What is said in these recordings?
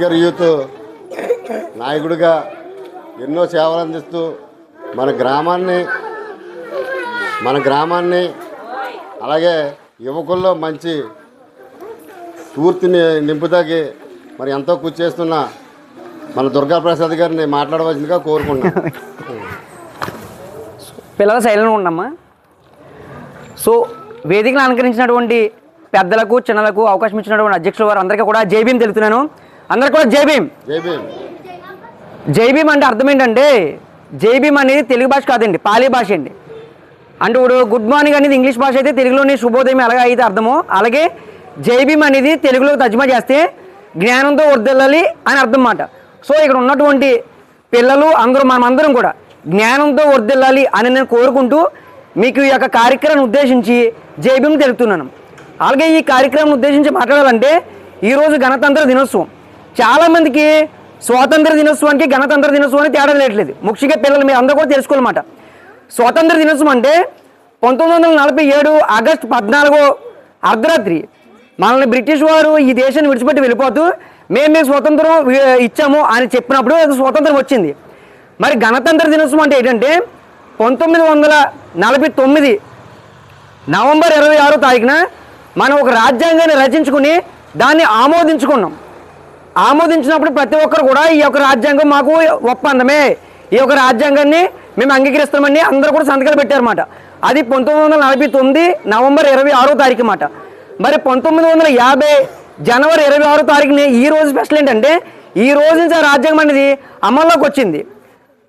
గారి యూత్ నాయకుడిగా ఎన్నో సేవలు అందిస్తూ మన గ్రామాన్ని మన గ్రామాన్ని అలాగే యువకుల్లో మంచి స్ఫూర్తిని నింపుతాకి మరి ఎంతో కృషి చేస్తున్న మన దుర్గాప్రసాద్ గారిని మాట్లాడవలసిందిగా కోరుకున్నాను పిల్లలు సైలెంట్గా ఉండమ్మా. సో వేదికను అలంకరించినటువంటి పెద్దలకు చిన్నలకు అవకాశం ఇచ్చినటువంటి అధ్యక్షుల వారు అందరికీ కూడా జైబీని తెలుపుతున్నాను. అందరికీ కూడా జై భీమ్. జై భీమ్. అంటే అర్థం ఏంటంటే జై భీమ్ అనేది తెలుగు భాష కాదండి పాలీ భాష అండి. అంటే ఇప్పుడు గుడ్ మార్నింగ్ అనేది ఇంగ్లీష్ భాష అయితే తెలుగులోని శుభోదయం ఎలాగ అయితే అర్థమో అలాగే జై భీమ్ అనేది తెలుగులో తర్జుమా చేస్తే జ్ఞానంతో వర్దిల్లాలి అని అర్థం మాట సో ఇక్కడ ఉన్నటువంటి పిల్లలు అందరూ మనమందరం కూడా జ్ఞానంతో వర్దిల్లాలి అని నేను కోరుకుంటూ మీకు ఈ యొక్క కార్యక్రమాన్ని ఉద్దేశించి జై భీమ్ తెలుపుతున్నాను. అలాగే ఈ కార్యక్రమం ఉద్దేశించి మాట్లాడాలంటే ఈరోజు గణతంత్ర దినోత్సవం. చాలామందికి స్వాతంత్ర దినోత్సవానికి గణతంత్ర దినోత్సవానికి తేడా లేట్లేదు ముఖ్యంగా పిల్లలు మీరు అందరూ కూడా తెలుసుకోవాలన్నమాట. స్వాతంత్ర దినోత్సవం అంటే పంతొమ్మిది వందల నలభై ఏడు ఆగస్టు పద్నాలుగో అర్ధరాత్రి. మనల్ని బ్రిటిష్ వారు ఈ దేశాన్ని విడిచిపెట్టి వెళ్ళిపోతూ మేము మీకు స్వతంత్రం ఇచ్చాము అని చెప్పినప్పుడు అది వచ్చింది. మరి గణతంత్ర దినోత్సవం అంటే ఏంటంటే పంతొమ్మిది వందల నలభై తొమ్మిది నవంబర్ ఇరవై ఆరో తారీఖున మనం ఒక రాజ్యాంగాన్ని రచించుకుని దాన్ని ఆమోదించుకున్నాం. ఆమోదించినప్పుడు ప్రతి ఒక్కరు కూడా ఈ యొక్క రాజ్యాంగం మాకు ఒప్పందమే. ఈ యొక్క రాజ్యాంగాన్ని మేము అంగీకరిస్తామని అందరూ కూడా సంతకాలు పెట్టారన్నమాట. అది పంతొమ్మిది వందల నలభై తొమ్మిది నవంబర్ ఇరవై ఆరో తారీఖు మాట మరి పంతొమ్మిది వందల యాభై జనవరి ఇరవై ఆరో తారీఖుని ఈ రోజు స్పెషల్ ఏంటంటే ఈ రోజు నుంచి ఆ రాజ్యాంగం అనేది అమల్లోకి వచ్చింది.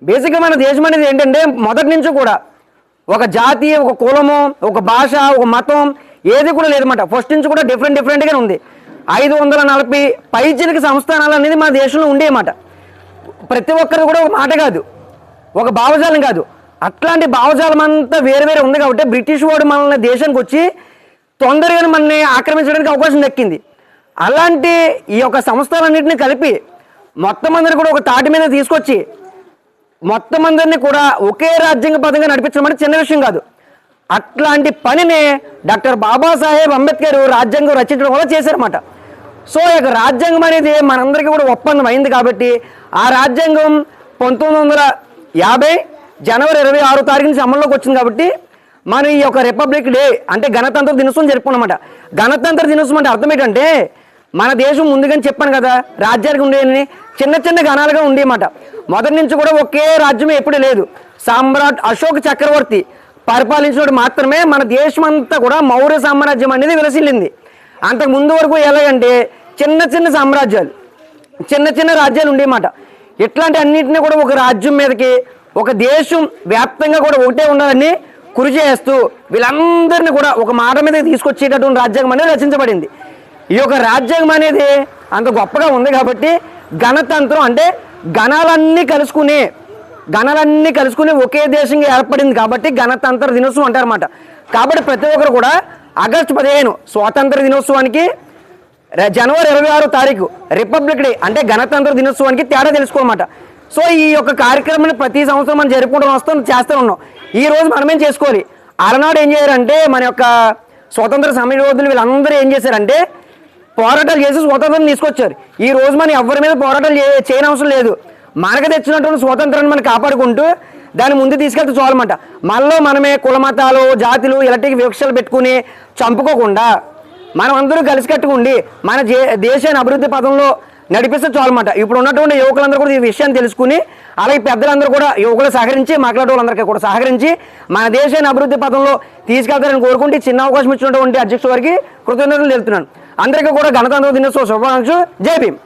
బేసిక్గా మన దేశం అనేది ఏంటంటే మొదటి నుంచి కూడా ఒక జాతి ఒక కులము ఒక భాష ఒక మతం ఏది కూడా లేదన్నమాట. ఫస్ట్ నుంచి కూడా డిఫరెంట్ డిఫరెంట్గానే ఉంది. ఐదు వందల నలభై పైచలిక సంస్థానాలు అనేది మన దేశంలో ఉండేమాట ప్రతి ఒక్కరు కూడా ఒక మాట కాదు. ఒక భావజాలం కాదు. అట్లాంటి భావజాలం అంతా వేరు వేరే ఉంది కాబట్టి బ్రిటిష్ వాడు మనల్ని దేశానికి వచ్చి తొందరగా మనల్ని ఆక్రమించడానికి అవకాశం దక్కింది. అలాంటి ఈ యొక్క సంస్థలన్నింటినీ కలిపి మొత్తం అందరిని కూడా ఒక తాటి మీద తీసుకొచ్చి మొత్తం అందరినీ కూడా ఒకే రాజ్యాంగ పదంగా నడిపించడం అంటే చిన్న విషయం కాదు. అట్లాంటి పనిని డాక్టర్ బాబాసాహెబ్ అంబేద్కర్ రాజ్యాంగం రచించడం వల్ల చేశారన్నమాట. సో ఈ యొక్క రాజ్యాంగం అనేది మనందరికీ కూడా ఒప్పందం అయింది కాబట్టి ఆ రాజ్యాంగం పంతొమ్మిది వందల యాభై జనవరి ఇరవై ఆరో తారీఖు నుంచి అమల్లోకి వచ్చింది కాబట్టి మనం ఈ యొక్క రిపబ్లిక్ డే అంటే గణతంత్ర దినోత్సవం జరుపుకున్నమాట గణతంత్ర దినోత్సవం అంటే అర్థం ఏంటంటే మన దేశం ముందుగానే చెప్పాను కదా రాజ్యానికి ఉండేవి చిన్న చిన్న గణాలుగా ఉండేమాట మొదటి నుంచి కూడా ఒకే రాజ్యమే ఎప్పుడు లేదు. సామ్రాట్ అశోక్ చక్రవర్తి పరిపాలించినప్పుడు మాత్రమే మన దేశం అంతా కూడా మౌర్య సామ్రాజ్యం అనేది విలసిల్లింది. అంతకు ముందు వరకు ఎలాగంటే చిన్న చిన్న సామ్రాజ్యాలు చిన్న చిన్న రాజ్యాలు ఉండేమాట. ఇట్లాంటి అన్నింటినీ కూడా ఒక రాజ్యం మీదకి ఒక దేశం వ్యాప్తంగా కూడా ఒకటే ఉండాలని కృషి చేస్తూ వీళ్ళందరినీ కూడా ఒక మాట మీద తీసుకొచ్చేటటువంటి రాజ్యాంగం అనేది రచించబడింది. ఈ యొక్క రాజ్యాంగం అనేది అంత గొప్పగా ఉంది కాబట్టి గణతంత్రం అంటే గణాలన్నీ కలుసుకునే గణాలన్నీ కలుసుకుని ఒకే దేశంగా ఏర్పడింది కాబట్టి గణతంత్ర దినోత్సవం అంటారన్నమాట. కాబట్టి ప్రతి ఒక్కరు కూడా ఆగస్టు పదిహేను స్వాతంత్ర దినోత్సవానికి జనవరి ఇరవై ఆరో తారీఖు రిపబ్లిక్ డే అంటే గణతంత్ర దినోత్సవానికి తేడా తెలుసుకోమాట. సో ఈ యొక్క కార్యక్రమాన్ని ప్రతి సంవత్సరం మనం జరుపుకుంటూ వస్తాం చేస్తూ ఉన్నాం. ఈ రోజు మనమేం చేసుకోవాలి? అలనాడు ఏం చేయారంటే మన యొక్క స్వతంత్ర సమర యోధులు వీళ్ళందరూ ఏం చేశారంటే పోరాటాలు చేసి స్వతంత్రం తీసుకొచ్చారు. ఈ రోజు మనం ఎవరి మీద పోరాటాలు చేయనవసరం లేదు. మనకు తెచ్చినటువంటి స్వాతంత్రాన్ని మనం కాపాడుకుంటూ దాన్ని ముందు తీసుకెళ్తే చాలన్నమాట మనలో మనమే కులమతాలు జాతులు ఇలాంటి వివక్షలు పెట్టుకుని చంపుకోకుండా మనం అందరూ కలిసికట్టుకుండి మన దేశాన్ని అభివృద్ధి పథంలో నడిపిస్తే చాలన్నమాట ఇప్పుడు ఉన్నటువంటి యువకులందరూ కూడా ఈ విషయాన్ని తెలుసుకుని అలాగే పెద్దలందరూ కూడా యువకులు సహకరించి మాట్లాడే వాళ్ళందరికీ కూడా సహకరించి మన దేశాన్ని అభివృద్ధి పథంలో తీసుకెళ్తారని కోరుకుంటే చిన్న అవకాశం ఇచ్చినటువంటి అధ్యక్షుడు వారికి కృతజ్ఞతలు తెలుపుతున్నాను. అందరికీ కూడా గణతంత్ర దినోత్సవ శుభాకాంక్షలు. జై భీమ్.